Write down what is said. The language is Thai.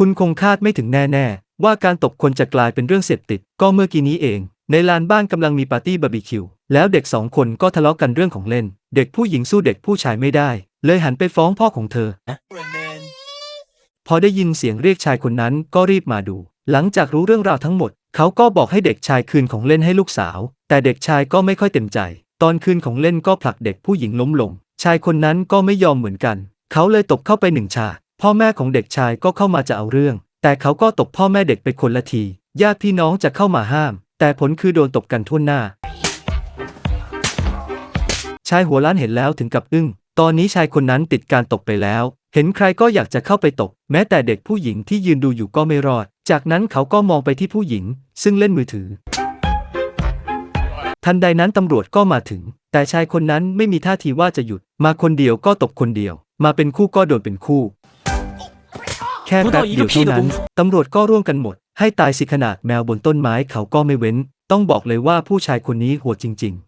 คุณคงคาดไม่ถึงแน่ๆ ว่าการตบคนจะกลายเป็นเรื่องเสพติด ก็เมื่อกี้นี้เอง ในลานบ้านกำลังมีปาร์ตี้บาร์บีคิว แล้วเด็กสองคนก็ทะเลาะกันเรื่องของเล่น เด็กผู้หญิงสู้เด็กผู้ชายไม่ได้ เลยหันไปฟ้องพ่อของเธอ พอได้ยินเสียงเรียกชายคนนั้นก็รีบมาดู หลังจากรู้เรื่องราวทั้งหมด เขาก็บอกให้เด็กชายคืนของเล่นให้ลูกสาว แต่เด็กชายก็ไม่ค่อยเต็มใจ ตอนคืนของเล่นก็ผลักเด็กผู้หญิงล้มลง ชายคนนั้นก็ไม่ยอมเหมือนกัน เขาเลยตบเข้าไปหนึ่งฉาก พ่อแม่ของเด็กชายก็เข้ามาจะเอาเรื่อง แต่เขาก็ตบพ่อแม่เด็กไปคนละทีญาติพี่น้องจะเข้ามาห้าม แต่ผลคือโดนตบกันทั่วหน้า ชายหัวล้านเห็นแล้วถึงกับอึ้ง ตอนนี้ชายคนนั้นติดการตกไปแล้ว เห็นใครก็อยากจะเข้าไปตกแม้แต่เด็กผู้หญิงที่ยืนดูอยู่ก็ไม่รอด จากนั้นเขาก็มองไปที่ผู้หญิง ซึ่งเล่นมือถือ ทันใดนั้นตำรวจก็มาถึง แต่ชายคนนั้นไม่มีท่าทีว่าจะหยุด มาคนเดียวก็ตบคนเดียว มาเป็นคู่ก็โดนเป็นคู่ แค่แป๊บเดียวเท่านั้น ตำรวจก็ร่วมกันหมด ให้ตายสิขนาดแมวบนต้นไม้เขาก็ไม่เว้น ต้องบอกเลยว่าผู้ชายคนนี้โหดจริง ๆ